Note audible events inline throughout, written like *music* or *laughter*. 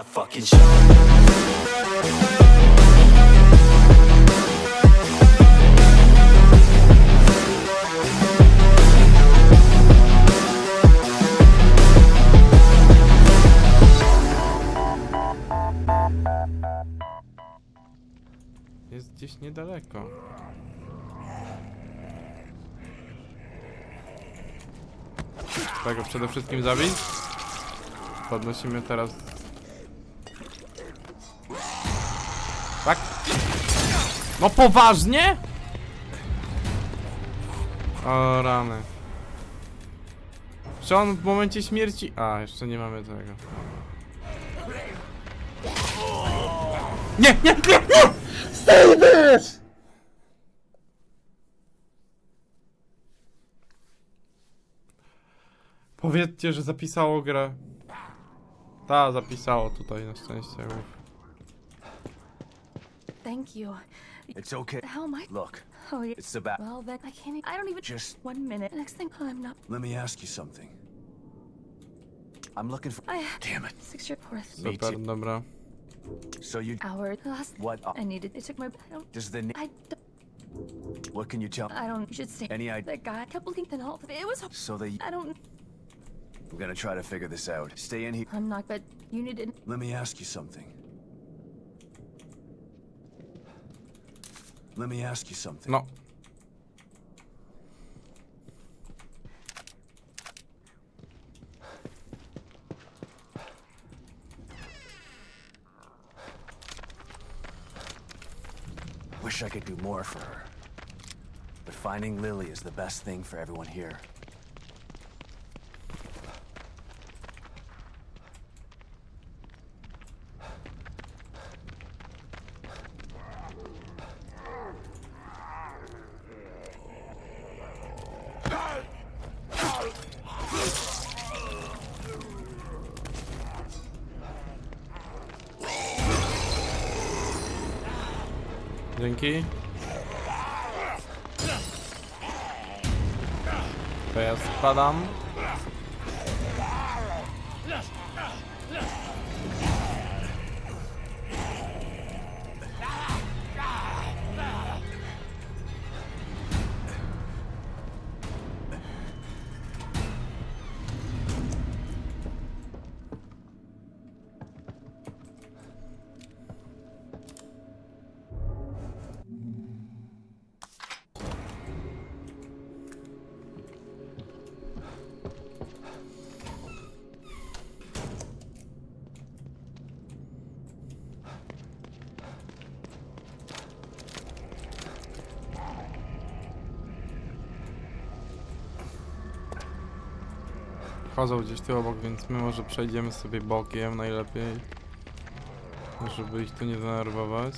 the fucking show. Jest gdzieś niedaleko. Tego przede wszystkim zabić. Podnosimy teraz. Tak? No poważnie? O rany. Czy on w momencie śmierci... A, jeszcze nie mamy tego. Nie, nie, nie, nie! Powiedzcie, że zapisało grę. Ta, zapisało tutaj na szczęście. Uf. Thank you. It's okay. How hell am I? Look, Oh, yeah. it's about. Well, then I can't. e- I don't even. Just- one minute. Next thing, I'm not. Let me ask you something. I'm looking for. I. Damn it. Six year fourth Me Super, too. dobra. So you. hour. Last. What? Uh, I needed. They took my. I don't. does the. I. don't- What can you tell? I don't. You should stay. Any idea? That guy. I kept believing in all of it. It was. So they. I don't. I'm gonna try to figure this out. Stay in here. I'm not. But you need needed. Let me ask you something. Let me ask you something. No. Wish I could do more for her. But finding Lily is the best thing for everyone here. Dzięki. To ja spadam. Chodzą gdzieś tu obok, więc my może przejdziemy sobie bokiem najlepiej. Żeby ich tu nie denerwować.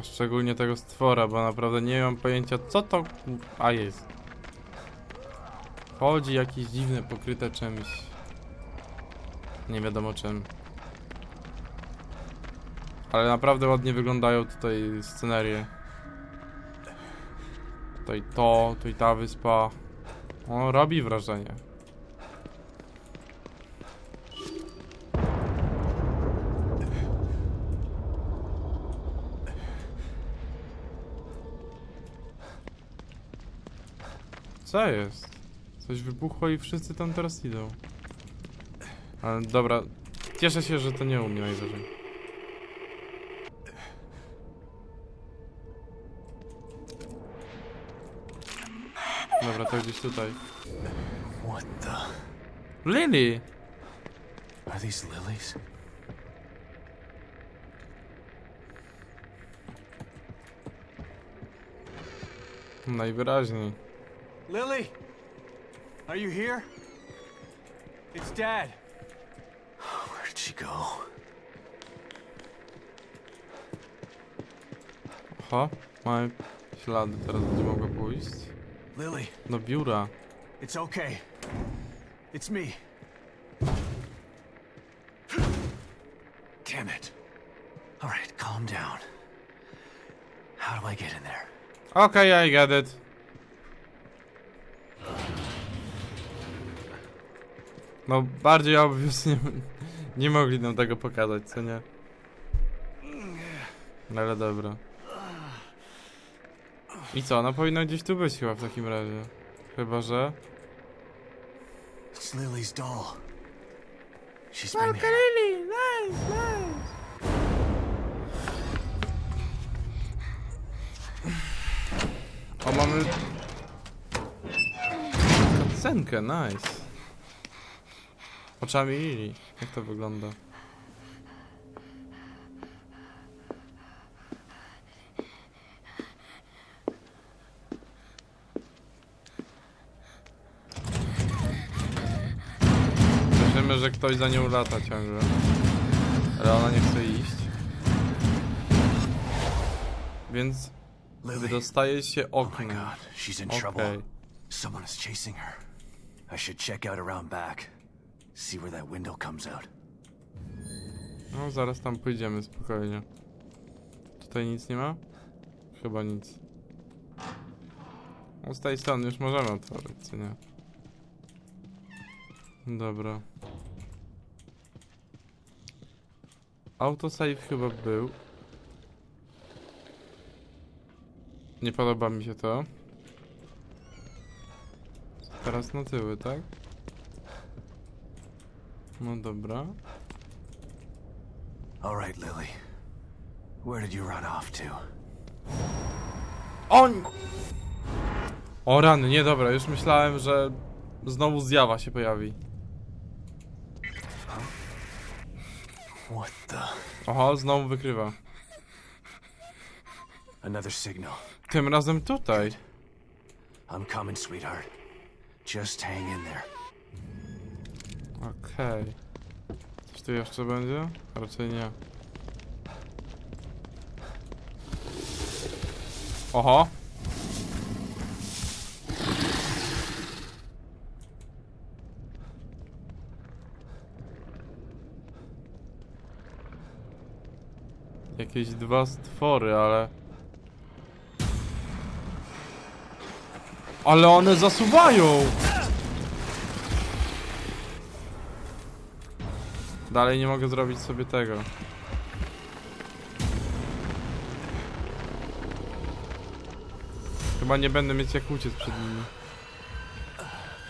A Szczególnie tego stwora, bo naprawdę nie mam pojęcia co to... A jest. Chodzi jakieś dziwne, pokryte czymś. Nie wiadomo czym. Ale naprawdę ładnie wyglądają tutaj scenerie. Tutaj to, tutaj ta wyspa. O, robi wrażenie. Co jest? Coś wybuchło i wszyscy tam teraz idą. Ale dobra, cieszę się, że to nie u mnie najwyżej. Dobra, to gdzieś tutaj. What the? Lily! Are these lilies? Najwyraźniej. Lily, are you here? It's Dad. Where did she go? Oho, mamy ślady, teraz będzie mogła pójść. Lily, Do biura. It's okay. It's me. damn it. All right, calm down. How do I get in there? Okej, I get it. No, bardziej obvious nie, nie mogli nam tego pokazać, co nie? No, Ale dobra. I co, no powinno gdzieś tu być chyba w takim razie. Chyba, że... It's Lily's doll. She's been here. Lily, nice, nice. O, mamy... Cutscenkę, nice. Oczami Lili. Jak to wygląda? Słyszymy, że ktoś za nią lata ciągle. Ale ona nie chce iść. Więc Lily. wydostaje się Oh trouble. Okej. Someone is chasing her. I should check out around back. See where that window comes out. No, zaraz tam pójdziemy spokojnie. Tutaj nic nie ma? Chyba nic. No, z tej strony już możemy otworzyć, co nie? Dobra. Autosave chyba był. Nie podoba mi się to. Teraz na tyły, tak? No dobra. All right, Lily. Where did you run off to? On! O rany, nie dobra, już myślałem, że znowu zjawa się pojawi. What? Oho, znowu wykrywa. Another signal. Tym razem tutaj. I'm coming, sweetheart. Just hang in there. Okej. Coś tu jeszcze będzie? Raczej nie. Oho. Jakieś dwa stwory, ale... Ale one zasuwają! Dalej nie mogę zrobić sobie tego. Chyba nie będę mieć jak uciec przed nimi.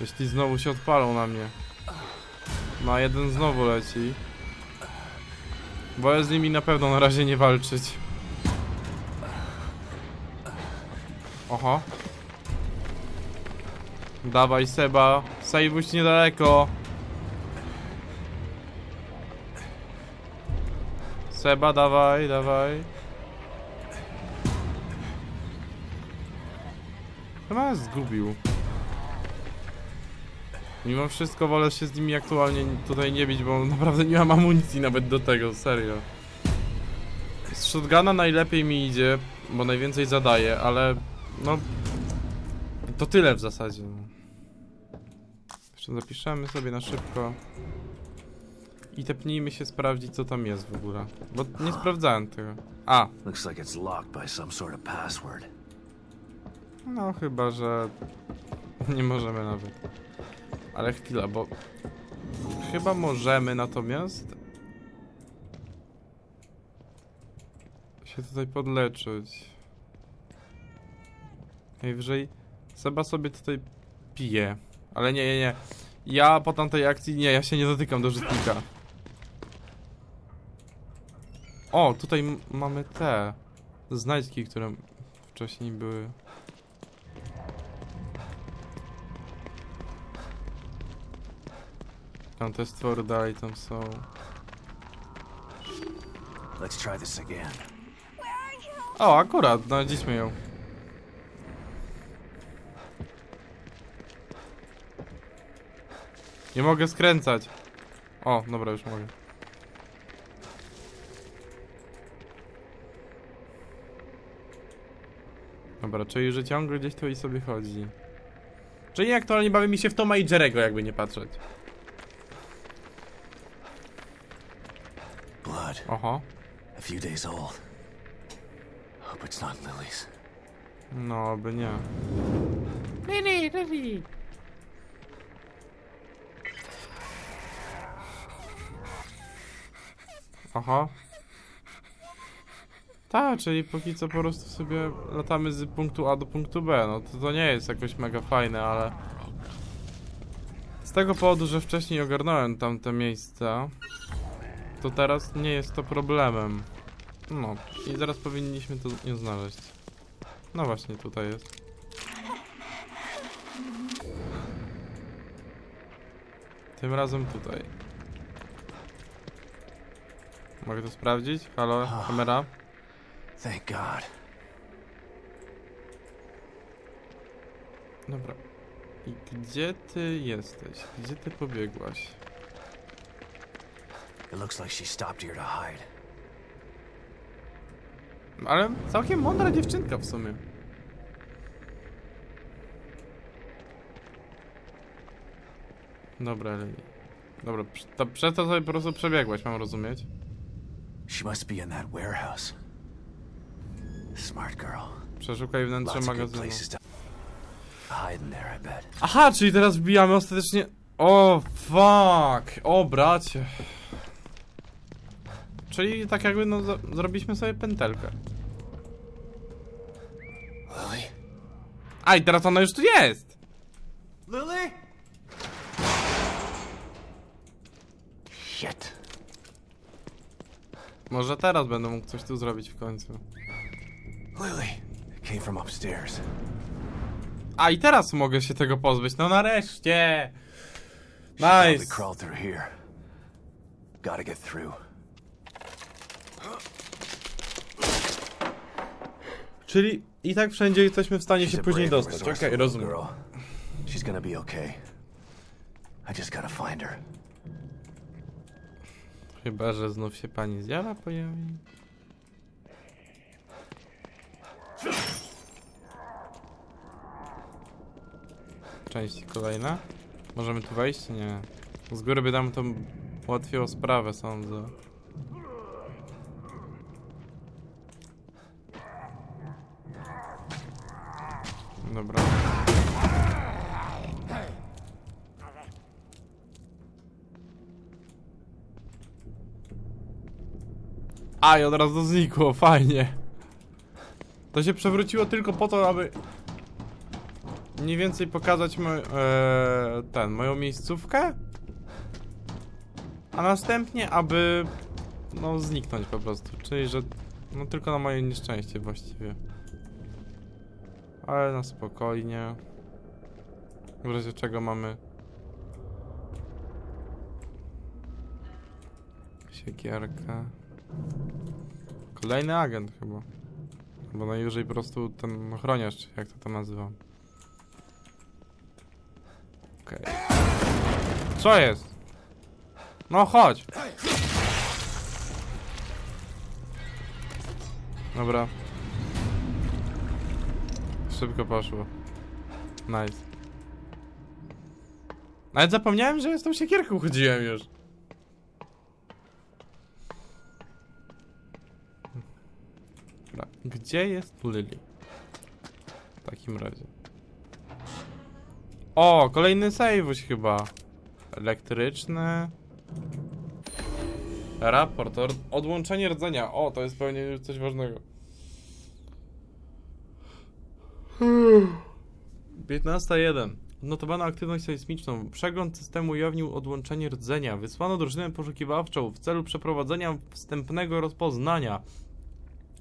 Jeśli znowu się odpalą na mnie. No a jeden znowu leci. Wolę z nimi na pewno na razie nie walczyć. Oho. Dawaj Seba, sejwuś niedaleko. Seba, dawaj, dawaj. Chyba zgubił. Mimo wszystko wolę się z nimi aktualnie tutaj nie bić, bo naprawdę nie mam amunicji nawet do tego, serio. Z shotguna najlepiej mi idzie, bo najwięcej zadaje, ale no... To tyle w zasadzie. no. Jeszcze zapiszemy sobie na szybko. I tepnijmy się sprawdzić co tam jest w ogóle. Bo nie sprawdzałem tego. A, Looks like it's locked by some sort of password. no chyba, że *laughs* nie możemy nawet. Ale chwila, bo chyba możemy natomiast się tutaj podleczyć. Najwyżej Seba sobie tutaj pije. Ale nie, nie, nie. Ja po tamtej akcji nie, ja się nie dotykam do żytnika. O, tutaj mamy te znajdźki, które wcześniej były. Tam te stwory dalej tam są. Let's try this again. O, akurat, znaleźliśmy ją. Nie mogę skręcać. O, dobra, już mogę. Dobra, czyli że ciągle gdzieś tu i sobie chodzi. Czyli aktualnie bawi mi się w Toma i Jerego, jakby nie patrzeć. blood. A few days old. Hope it's not Lily's. No, aby nie. Lily, Lily. Aha. Tak, czyli póki co po prostu sobie latamy z punktu A do punktu B. No to, to nie jest jakoś mega fajne, ale... Z tego powodu, że wcześniej ogarnąłem tamte miejsca, to teraz nie jest to problemem. No, i zaraz powinniśmy to nie znaleźć. No właśnie, tutaj jest. Tym razem tutaj. Mogę to sprawdzić? Halo, kamera? Thank God. Dobra. I gdzie ty jesteś? Gdzie ty pobiegłaś? It looks like she stopped here to hide. Ale całkiem mądra dziewczynka w sumie. Dobra, Eleni. Dobra, to, przez to sobie po prostu przebiegłaś, mam rozumieć. She must be in that warehouse. Smart girl. Przeszukaj wnętrze magazynu. Aha, czyli teraz wbijamy ostatecznie... O, fuck! O, bracie. Czyli tak jakby, no, zrobiliśmy sobie pętelkę. Lily? A, i teraz ona już tu jest! Lily? Shit. Może teraz będę mógł coś tu zrobić w końcu. Lily came from upstairs. A, i teraz mogę się tego pozbyć, no nareszcie! Nice! Gotta get through. Czyli i tak wszędzie jesteśmy w stanie się później dostać. Okej, resourceful rozumiem. She's gonna be okay. I just gotta find her. Chyba, że znów się pani zjara pojawi. Część kolejna. Możemy tu wejść? Nie. Z góry by nam to ułatwiło sprawę, sądzę. Dobra. A, i od razu znikło, fajnie. To się przewróciło tylko po to, aby mniej więcej pokazać mo e, ten, moją miejscówkę. A następnie, aby no zniknąć po prostu. Czyli, że no tylko na moje nieszczęście właściwie. Ale na spokojnie. W razie czego mamy siekierkę. Kolejny agent chyba. Bo najwyżej po prostu ten ochroniarz, jak to tam nazywam. Okej. Co jest? No chodź! Dobra. Szybko poszło. Nice. Nawet zapomniałem, że z tą siekierką chodziłem już. Dobra, gdzie jest Lily? W takim razie. O, kolejny save'uś chyba. Elektryczny. Raport, or- odłączenie rdzenia. O, to jest pewnie coś ważnego. 15.1. Odnotowano aktywność sejsmiczną. Przegląd systemu ujawnił odłączenie rdzenia. Wysłano drużynę poszukiwawczą w celu przeprowadzenia wstępnego rozpoznania.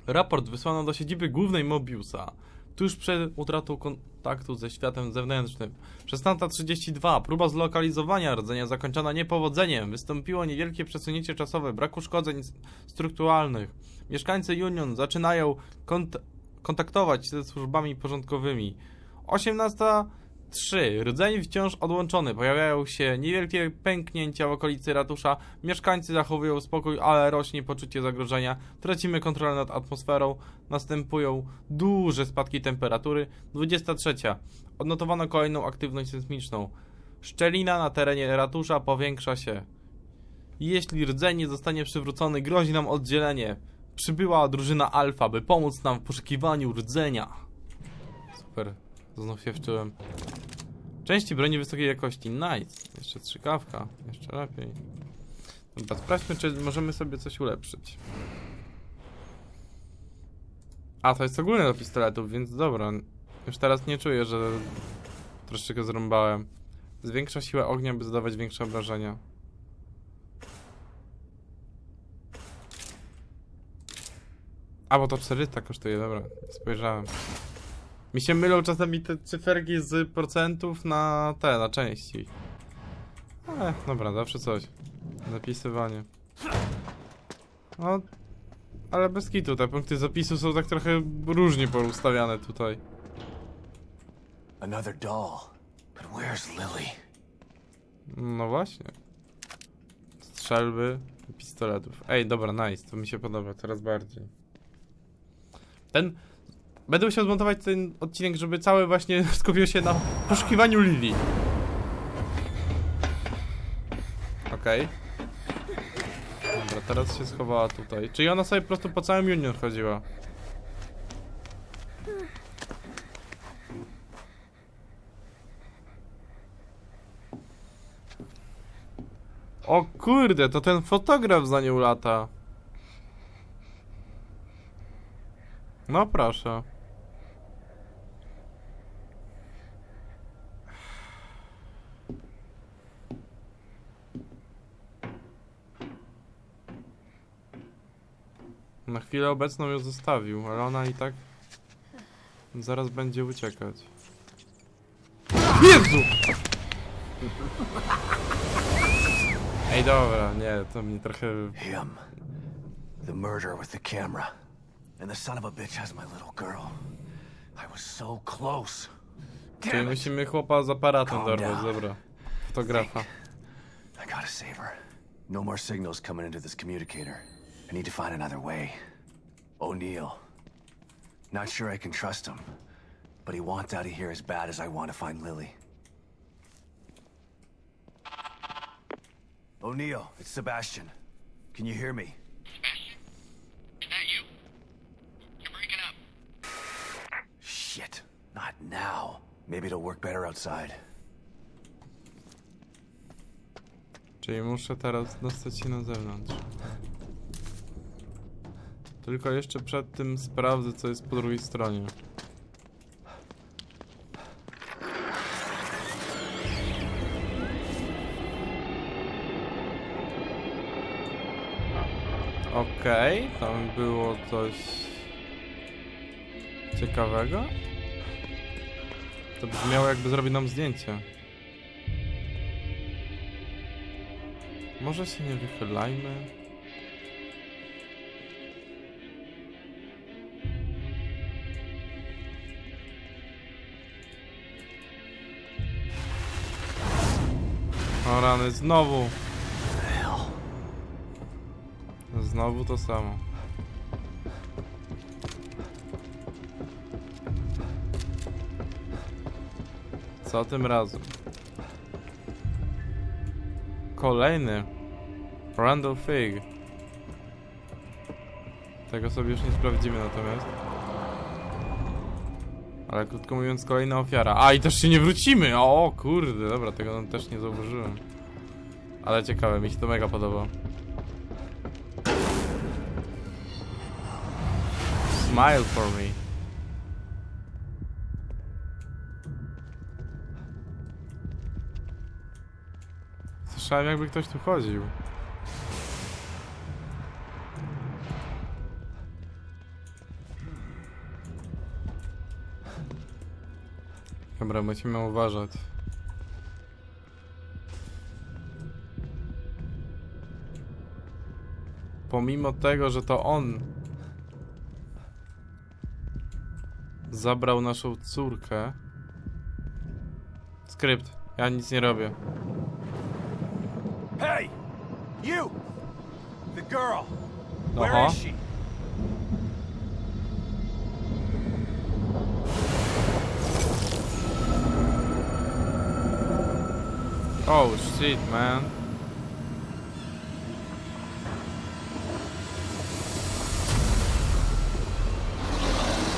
Raport wysłano do siedziby głównej Mobiusa. Tuż przed utratą kontaktu ze światem zewnętrznym. 16.32. Próba zlokalizowania rdzenia zakończona niepowodzeniem. Wystąpiło niewielkie przesunięcie czasowe, brak uszkodzeń strukturalnych. Mieszkańcy Union zaczynają kont kontaktować się ze służbami porządkowymi. 18.3. Rdzeń wciąż odłączony. Pojawiają się niewielkie pęknięcia w okolicy ratusza. Mieszkańcy zachowują spokój, ale rośnie poczucie zagrożenia. Tracimy kontrolę nad atmosferą. Następują duże spadki temperatury. 23. Odnotowano kolejną aktywność sejsmiczną. Szczelina na terenie ratusza powiększa się. Jeśli rdzeń nie zostanie przywrócony, grozi nam oddzielenie. Przybyła drużyna Alfa, by pomóc nam w poszukiwaniu rdzenia. Super, znów się wczułem. Części broni wysokiej jakości, nice. Jeszcze strzykawka, jeszcze lepiej. Dobra, sprawdźmy, czy możemy sobie coś ulepszyć. A, to jest ogólne do pistoletów, więc dobra. Już teraz nie czuję, że troszeczkę zrąbałem. Zwiększa siłę ognia, by zadawać większe obrażenia. A, bo to 400 kosztuje, dobra, spojrzałem. Mi się mylą czasami te cyferki z procentów na te, na części. Ale, dobra, zawsze coś. Zapisywanie. No, ale bez kitu, te punkty zapisu są tak trochę różnie poustawiane tutaj. Another doll. But where's Lily? No właśnie. Strzelby i pistoletów. Ej, dobra, nice, to mi się podoba coraz bardziej. Ten... Będę musiał zmontować ten odcinek, żeby cały właśnie *laughs* skupił się na poszukiwaniu Lili. Okej. Dobra, teraz się schowała tutaj. Czyli ona sobie po prostu po całym Union chodziła. O kurde, to ten fotograf za nią lata. No proszę. Na chwilę obecną ją zostawił, ale ona i tak zaraz będzie uciekać. Jezu! Ej, dobra, nie, to mnie trochę... Him. The murderer with the camera. And the son of a bitch has my little girl. I was so close. Czyli musimy chłopa z aparatem dorwać, dobra. Fotografa. I gotta save her. No more signals coming into this communicator. I need to find another way. O'Neill. Not sure I can trust him, but he wants out of here as bad as I want to find Lily. O'Neill, it's Sebastian. Can you hear me? Maybe it'll work better outside. Czyli muszę teraz dostać się na zewnątrz. Tylko jeszcze przed tym sprawdzę, co jest po drugiej stronie. Okej, tam było coś ciekawego. To brzmiało jakby zrobił nam zdjęcie. Może się nie wychylajmy? O rany, znowu! Znowu to samo. Co tym razem? Kolejny. Randall Fig. Tego sobie już nie sprawdzimy natomiast. Ale krótko mówiąc, kolejna ofiara. A i też się nie wrócimy! O kurde, dobra, tego też nie zauważyłem. Ale ciekawe, mi się to mega podoba. Smile for me. Słyszałem jakby ktoś tu chodził. Dobra, musimy uważać. Pomimo tego, że to on zabrał naszą córkę. Skrypt. Ja nic nie robię. You! The girl! Where Aha. is she? Oh shit, man.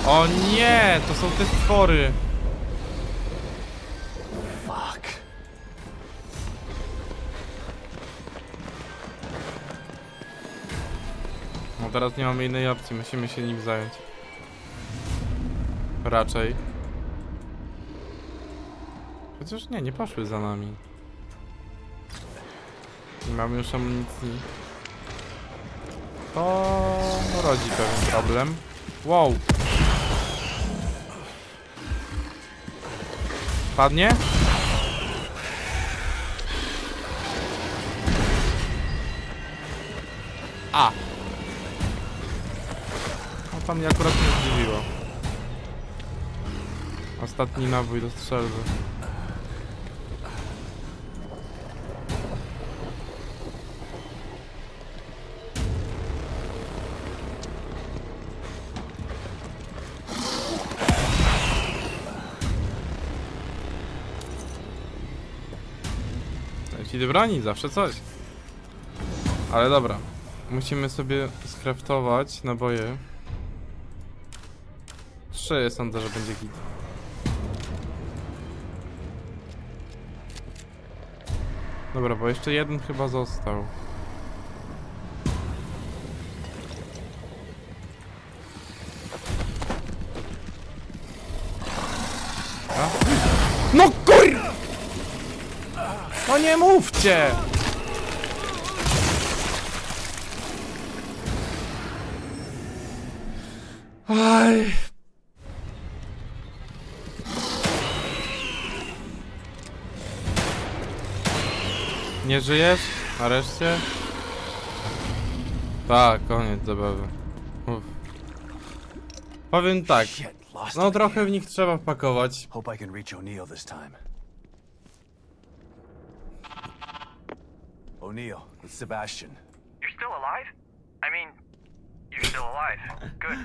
O nie, to są te stwory. Teraz nie mamy innej opcji, musimy się nim zająć. Raczej. Chociaż nie, nie poszły za nami. Nie mamy już amunicji. To rodzi pewien problem. Wow. Padnie? A! To mnie akurat nie zdziwiło. Ostatni nabój do strzelby. Do broni, zawsze coś. Ale dobra. Musimy sobie skraftować naboje. Trzy sądzę, że będzie git. Dobra, bo jeszcze jeden chyba został. A? No kur... No nie mówcie! Aj. Nie żyjesz? Nareszcie? Tak, koniec zabawy. Uff. Powiem tak, no trochę w nich trzeba wpakować. Hope I can reach O'Neill this time. O'Neill, it's Sebastian. You're still alive? I mean, you're still alive. Good.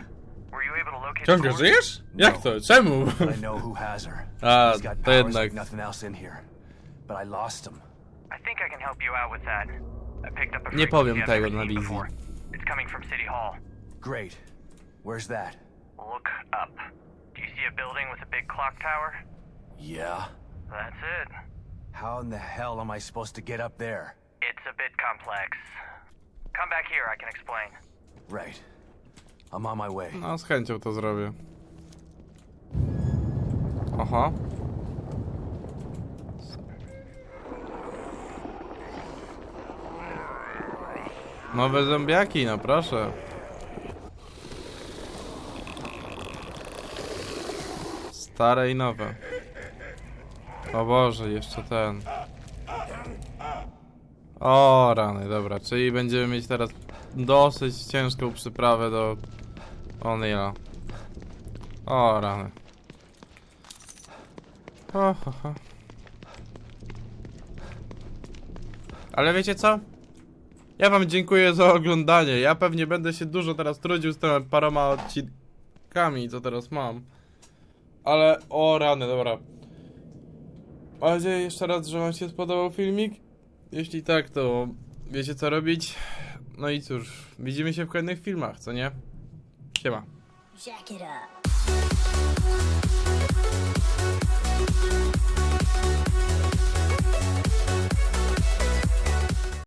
Were you able to locate Ciągle żyjesz? Jak to? Czemu? I know who has her. *laughs* A, to jednak. nothing else in here. But I lost him. I think I can help you out with that. I picked up a Nie frequency powiem I've tego never na seen wizji. before. It's coming from City Hall. Great. Where's that? Look up. Do you see a building with a big clock tower? Yeah. That's it. How in the hell am I supposed to get up there? It's a bit complex. Come back here, I can explain. Right. I'm on my way. No, z chęcią to zrobię. Aha. Nowe zombiaki, no proszę. Stare i nowe. O Boże, jeszcze ten. O rany, dobra, czyli będziemy mieć teraz dosyć ciężką przyprawę do O'Neilla. O rany. Ho, ho, ho. Ale wiecie co? Ja wam dziękuję za oglądanie. Ja pewnie będę się dużo teraz trudził z tymi paroma odcinkami, co teraz mam. Ale o rany, dobra. Mam nadzieję jeszcze raz, że wam się spodobał filmik. Jeśli tak, to wiecie co robić. No i cóż, widzimy się w kolejnych filmach, co nie? Siema. Jack it up.